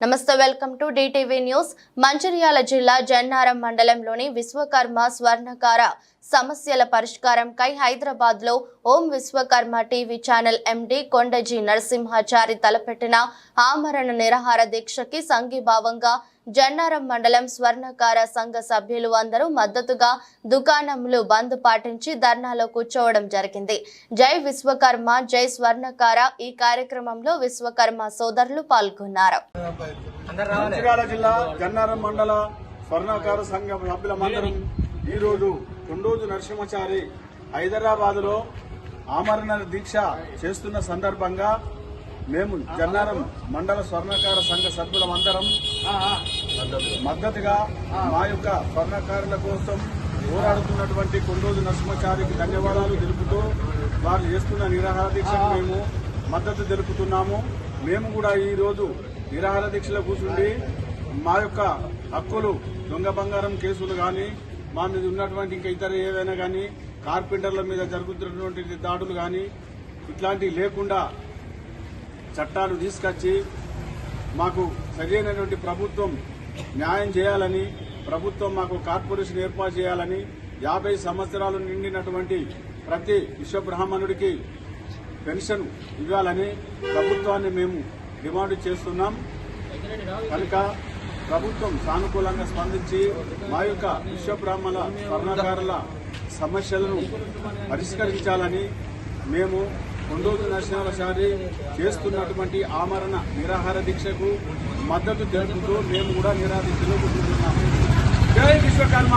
నమస్తే welcome to DTV news. Mancherial జిల్లా జన్నారం మండలంలోని విశ్వకర్మ స్వర్ణకార సమస్యల పరిష్కారంకై హైదరాబాద్లో Om Vishwakarma TV channel MD Kondaji Narasimhachari తలపెట్టిన ఆమరణ నిరాహార దీక్షకి సంఘీభావంగా జన్నారం మండలం స్వర్ణకార సంఘ సభ్యులు అందరూ మద్దతుగా దుకాణములు బంద్ పాటించి ధర్నాలో కూర్చోవడం జరిగింది. జై విశ్వకర్మ జై స్వర్ణకార ఈ కార్యక్రమంలో విశ్వకర్మ సోదరులు పాల్గొన్నారు. జిల్లా గన్నారం మండల స్వర్ణకార సంఘం సభ్యుల ఈరోజు కొండోజు నరసింహచారి హైదరాబాద్లో ఆమరణ దీక్ష చేస్తున్న సందర్భంగా మేము జన్నారం మండల స్వర్ణకార సంఘ సభ్యులమందరం మద్దతుగా మా యొక్క స్వర్ణకారుల కోసం పోరాడుతున్నటువంటి కొండోజు నరసింహచారికి ధన్యవాదాలు తెలుపుతూ వారు చేస్తున్న నిరాహార దీక్షకు మేము మద్దతు తెలుపుతున్నాము. మేము కూడా ఈ రోజు నిరాహార దీక్షలో కూర్చుండి మా యొక్క హక్కులు దొంగ బంగారం కేసులు కానీ మా మీద ఉన్నటువంటి ఇంకా ఇతర ఏవైనా కానీ కార్పెంటర్ల మీద జరుగుతున్నటువంటి దాడులు కానీ ఇట్లాంటివి లేకుండా చట్టాలు తీసుకొచ్చి మాకు సరైనటువంటి ప్రభుత్వం న్యాయం చేయాలని ప్రభుత్వం మాకు కార్పొరేషన్ ఏర్పాటు చేయాలని యాభై సంవత్సరాలు నిండినటువంటి ప్రతి విశ్వబ్రాహ్మణుడికి పెన్షన్ ఇవ్వాలని ప్రభుత్వాన్ని మేము డిమాండ్ చేస్తున్నాం. కనుక ప్రభుత్వం సానుకూలంగా స్పందించి మా యొక్క విశ్వబ్రాహ్మణ స్వర్ణకారుల సమస్యలను పరిష్కరించాలని మేము కొండోజు నరసింహాచారి చేస్తున్నటువంటి ఆమరణ నిరాహార దీక్షకు మద్దతు తెలుపుతూ మేము కూడా నిరాహార దీక్షలో కూర్చుంటున్నాము. జై విశ్వకర్మ!